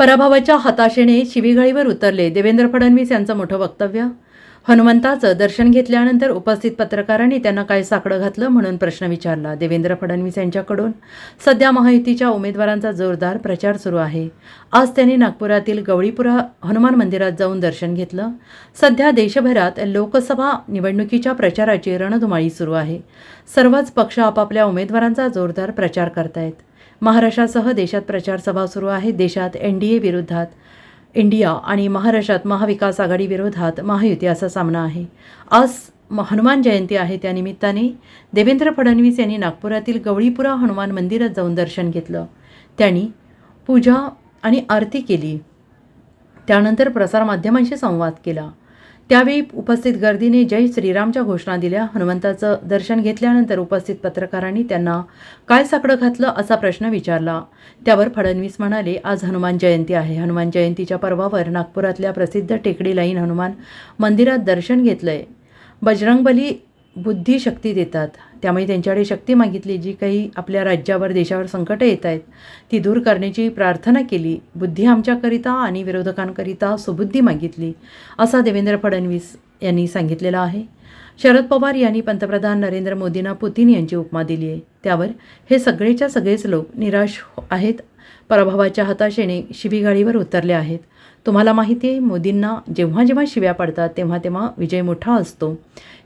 पराभवाच्या हताशेने शिवीघळीवर उतरले. देवेंद्र फडणवीस यांचं मोठं वक्तव्य? हनुमंताचं दर्शन घेतल्यानंतर उपस्थित पत्रकारांनी त्यांना काय साकडं घातलं म्हणून प्रश्न विचारला. देवेंद्र फडणवीस यांच्याकडून सध्या महायुतीच्या उमेदवारांचा जोरदार प्रचार सुरू आहे. आज त्यांनी नागपुरातील गवळीपुरा हनुमान मंदिरात जाऊन दर्शन घेतलं. सध्या देशभरात लोकसभा निवडणुकीच्या प्रचाराची रणधुमाळी सुरू आहे. सर्वच पक्ष आपापल्या उमेदवारांचा जोरदार प्रचार करतायत. महाराष्ट्रासह देशात प्रचारसभा सुरू आहे. देशात एन डी ए विरोधात इंडिया आणि महाराष्ट्रात महाविकास आघाडी विरोधात महायुती असा सामना आहे. आज म- हनुमान जयंती आहे. त्यानिमित्ताने देवेंद्र फडणवीस यांनी नागपुरातील गवळीपुरा हनुमान मंदिरात जाऊन दर्शन घेतलं. त्यांनी पूजा आणि आरती केली. त्यानंतर प्रसारमाध्यमांशी संवाद केला. त्यावेळी उपस्थित गर्दीने जय श्रीरामच्या घोषणा दिल्या. हनुमंताचं दर्शन घेतल्यानंतर उपस्थित पत्रकारांनी त्यांना काय साकडं घातलं? असा प्रश्न विचारला. त्यावर फडणवीस म्हणाले आज हनुमान जयंती आहे. हनुमान जयंतीच्या पर्वावर नागपुरातल्या प्रसिद्ध टेकडी लाईन हनुमान मंदिरात दर्शन घेतलंय. बजरंगबली बुद्धिशक्ती देतात. त्यामुळे त्यांच्याकडे शक्ती मागितली जी काही आपल्या राज्यावर देशावर संकटं येत आहेत ती दूर करण्याची प्रार्थना केली. बुद्धी आमच्याकरिता आणि विरोधकांकरिता सुबुद्धी मागितली असा देवेंद्र फडणवीस यांनी सांगितलेलं आहे. शरद पवार यांनी पंतप्रधान नरेंद्र मोदींना पुतीन यांची उपमा दिली आहे. त्यावर हे सगळेच्या सगळेच लोक निराश आहेत. पराभवाच्या हताशेने शिवीगाळीवर उतरले आहेत. तुम्हाला माहिती आहे मोदींना जेव्हा जेव्हा शिव्या पडतात तेव्हा तेव्हा विजय मोठा असतो.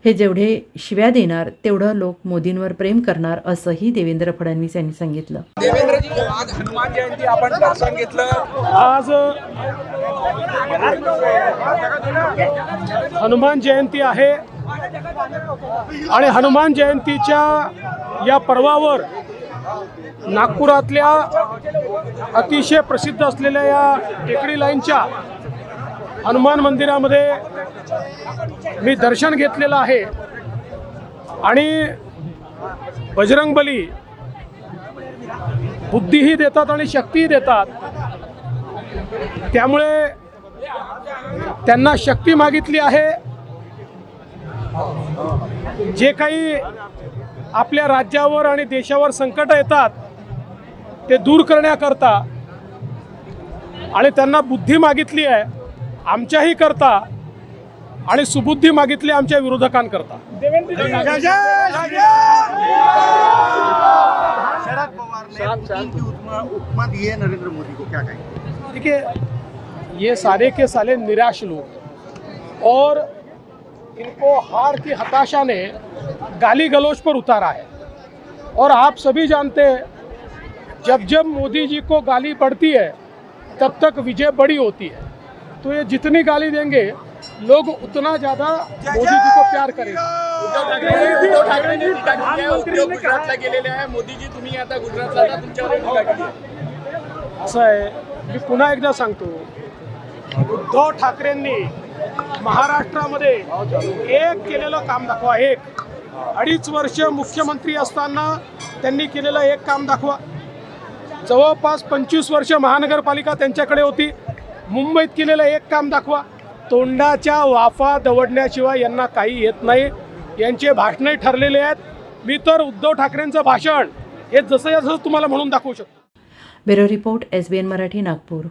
हे जेवढे शिव्या देणार तेवढं लोक मोदींवर प्रेम करणार असंही देवेंद्र फडणवीस यांनी सांगितलं. देवेंद्रजी आज हनुमान जयंती आपण दर्शन घेतलं. आज हनुमान जयंती आहे. आणि हनुमान जयंतीच्या या पर्वावर नागपुरातल्या अतिशय प्रसिद्ध असलेल्या या टेकडी लाईनच्या हनुमान मंदिरामध्ये मी दर्शन घेतलेलं आहे. आणि बजरंगबली बुद्धीही देतात आणि शक्तीही देतात. त्यामुळे त्यांना शक्ती मागितली आहे. जे काही आपल्या राज्यावर आणि देशावर संकट येतात ते दूर करण्याकरता. आणि त्यांना बुद्धी मागितली आहे आमच्याही करता. आणि सुबुद्धी मागितली आमच्या विरोधकांकरता. शरद पवार ने पुतिन की उपमा उपमा दी है नरेंद्र मोदी को क्या कहेंगे? देखिए ये सारे के सारे निराश लोग और इनको हार की हताशा ने गाली गलौज पर उतारा है। और आप सभी जानते हैं जब जब मोदी जी को गाली पड़ती है तब तक विजय बड़ी होती है। तो ये जितनी गाली देंगे लोग उतना ज़्यादा मोदी जी को प्यार करेंगे। उद्धव ठाकरे उद्धव ठाकरेंनी टीका केली आहे उद्धव गुजरातला गेलेले आहे मोदीजी तुम्ही आता गुजरातला जा तुमच्यावर टीका केली असं आहे. मी पुन्हा एकदा सांगतो उद्धव ठाकरेंनी महाराष्ट्रामध्ये एक केलेलं काम दाखवा एक. अडीच वर्ष मुख्यमंत्री असताना त्यांनी केलेलं एक काम दाखवा. जवळपास पंचवीस वर्ष महानगरपालिका त्यांच्याकडे होती. मुंबईत केलेलं एक काम दाखवा. तोंडाच्या वाफा दवडण्याशिवाय यांना काही येत नाही. यांचे भाषणही ठरलेले आहेत. मी तर उद्धव ठाकरेंचं भाषण हे जसं जसं तुम्हाला म्हणून दाखवू शकतो. Bureau report S B N Marathi Nagpur.